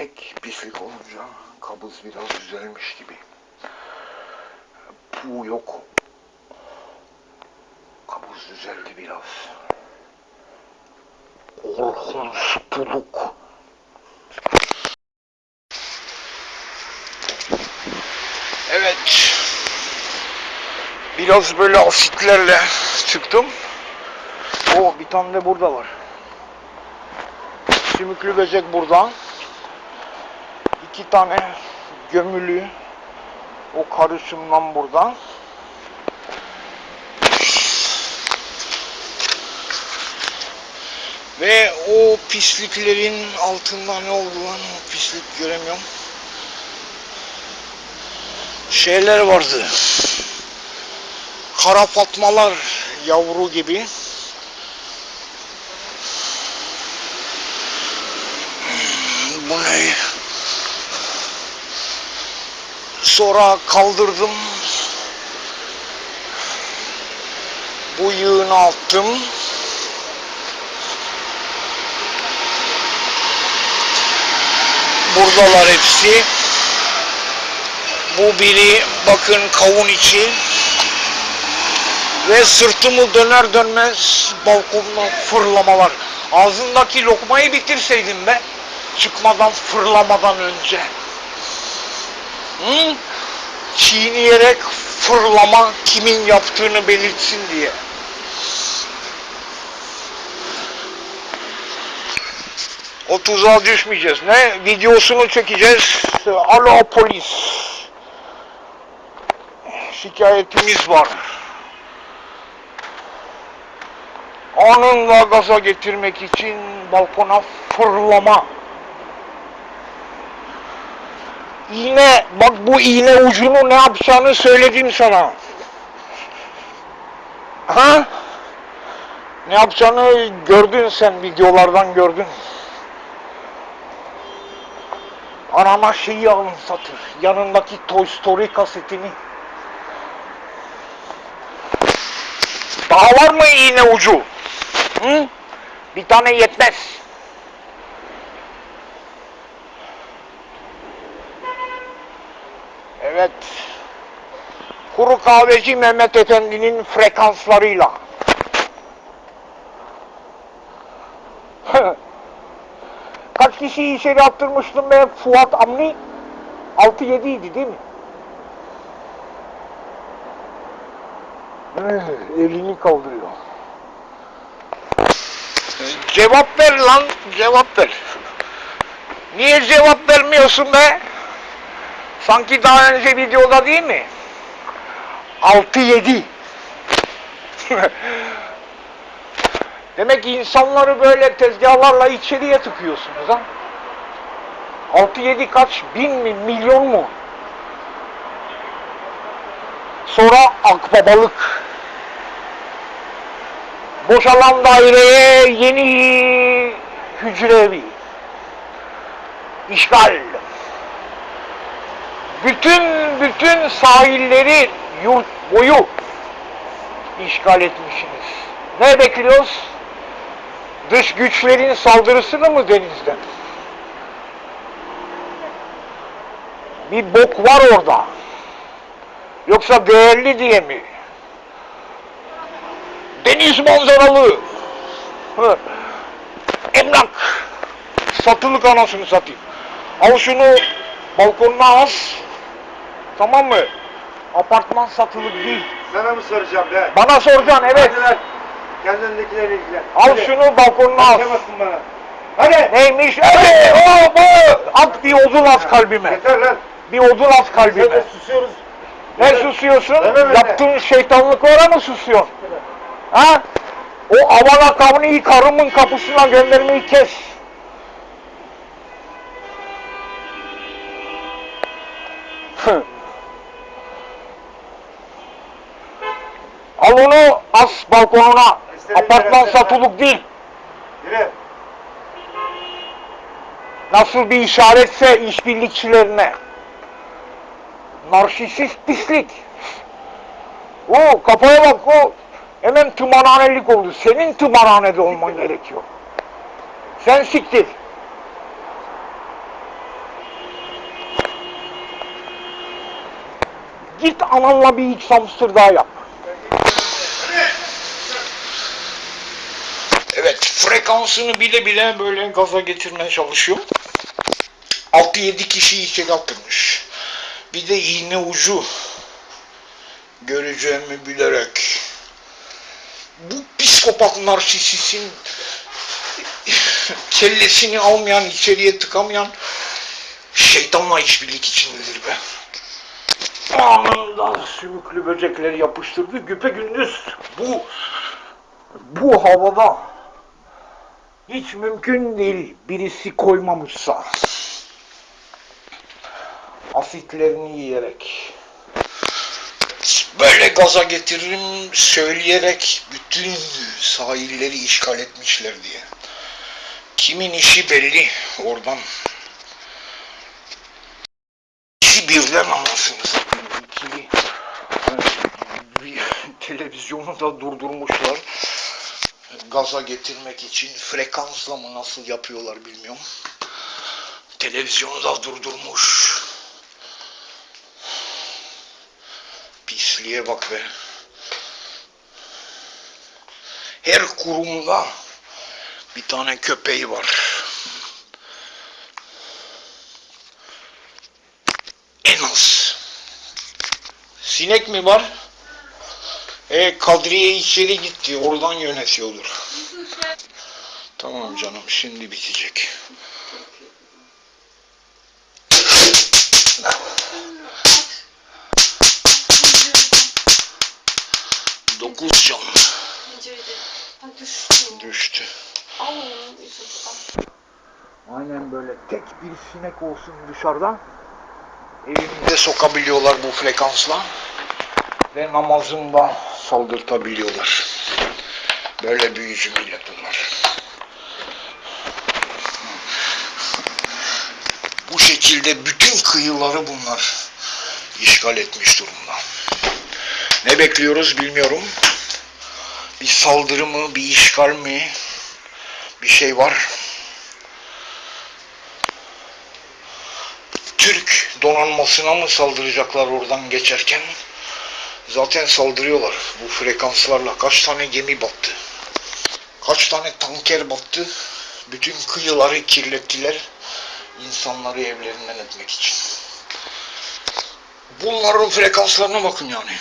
tek pislik olunca kabız biraz düzelmiş gibi. Bu yok. Kabız düzeldi biraz. Korkunç puluk. Evet. Biraz böyle asitlerle çıktım. O bir tane de burada var. Sümüklü böcek buradan. İki tane gömülü. O karışımdan buradan. Ve o pisliklerin altında ne oldu lan o pislik göremiyorum. Şeyler vardı. Kara fatmalar yavru gibi. Bu ne? Sonra kaldırdım. Bu yığını attım. Buradalar hepsi. Bu biri bakın kavun içi. Ve sırtımı döner dönmez balkondan fırlamalar. Ağzındaki lokmayı bitirseydin be. Çıkmadan fırlamadan önce. Hı? Çiğneyerek fırlama kimin yaptığını belirtsin diye. O tuzağa düşmeyeceğiz. Ne? Videosunu çekeceğiz. Alo polis. Şikayetimiz var. Anında gaza getirmek için balkona fırlama. İğne, bak bu iğne ucunu ne yapacağını söyledim sana. Ha? Ne yapacağını gördün sen videolardan gördün. Anama şeyi alın satır. Yanındaki Toy Story kasetini. Daha var mı iğne ucu? Hı? Bir tane yetmez. Evet. Kuru kahveci Mehmet Efendi'nin frekanslarıyla. Kaç kişiyi içeri attırmıştım ben Fuat Amni? 6-7 idi değil mi? Eh, elini kaldırıyor. Cevap ver lan, cevap ver. Niye cevap vermiyorsun be? Sanki daha önce videoda değil mi? 6-7. Demek ki insanları böyle tezgahlarla içeriye tıkıyorsunuz ha? 6-7 kaç? Bin mi? Milyon mu? Sonra akbabalık. Boşalan daireye yeni hücre evi. İşgal. Bütün bütün sahilleri yurt boyu işgal etmişsiniz. Ne bekliyoruz? Dış güçlerin saldırısını mı denizden? Bir bok var orada. Yoksa değerli diye mi? Deniz manzaralı. Emlak. Satılık anasını satayım. Al şunu balkonuna as. Tamam mı? Apartman satılık değil. Sana mı soracağım be? Bana soracaksın evet. Hadi lan. Kendindekilerle ilgilen. Al Hadi. şunu balkonuna as. Açamazsın bana. Hadi. Neymiş? Evet, o bu. At bir odun at kalbime. Yeter lan. Bir odun at Biz de kalbime. susuyoruz. Ne susuyorsun? Evet, evet. Yaptığın şeytanlıklara mı susuyorsun? Ha? O avana kavniyi karımın kapısına göndermeyi kes. Hı. teras balkonuna apartman satılık değil. Biri. Nasıl bir işaretse işbirlikçilerine. Narsisist pislik. O kafaya bak o hemen tımarhanelik oldu. Senin tımarhanede olman gerekiyor. Sen siktir. Git ananla bir iç hamster daha yap. Frekansını bile bile böyle gaza getirmeye çalışıyor. 6-7 kişi içeri attırmış. Bir de iğne ucu göreceğimi bilerek bu psikopat narsisistin kellesini almayan, içeriye tıkamayan şeytanla işbirlik içindedir be. Anında sümüklü böcekleri yapıştırdı. Güpe gündüz bu bu havada hiç mümkün değil birisi koymamışsa asitlerini yiyerek böyle gaza getiririm söyleyerek bütün sahilleri işgal etmişler diye. Kimin işi belli oradan. İki birden satayım. İkili. Televizyonu da durdurmuşlar. Gaza getirmek için frekansla mı nasıl yapıyorlar bilmiyorum. Televizyonu da durdurmuş. Pisliğe bak be. Her kurumda bir tane köpeği var. En az. Sinek mi var? E Kadriye içeri gitti. Oradan yönetiyordur. Tamam canım şimdi bitecek. Dokuz can düştü. düştü. Aynen böyle tek bir sinek olsun dışarıda evimize sokabiliyorlar bu frekansla ve namazında saldırtabiliyorlar. Böyle büyücü millet bunlar. Bu şekilde bütün kıyıları bunlar işgal etmiş durumda. Ne bekliyoruz bilmiyorum. Bir saldırı mı, bir işgal mi, bir şey var. Türk donanmasına mı saldıracaklar oradan geçerken? Zaten saldırıyorlar bu frekanslarla. Kaç tane gemi battı? Kaç tane tanker battı? Bütün kıyıları kirlettiler. insanları evlerinden etmek için. Bunların frekanslarına bakın yani.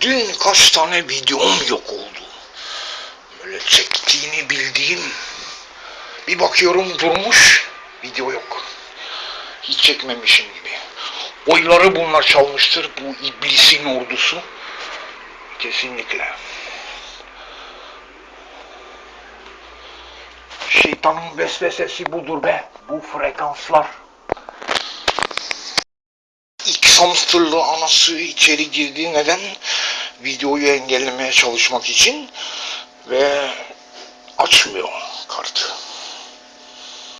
Dün kaç tane videom yok oldu. Böyle çektiğini bildiğim bir bakıyorum durmuş video yok hiç çekmemişim gibi. Oyları bunlar çalmıştır bu iblisin ordusu. Kesinlikle. Şeytanın vesvesesi budur be. Bu frekanslar. X hamsterlı anası içeri girdi. Neden? Videoyu engellemeye çalışmak için. Ve açmıyor kartı.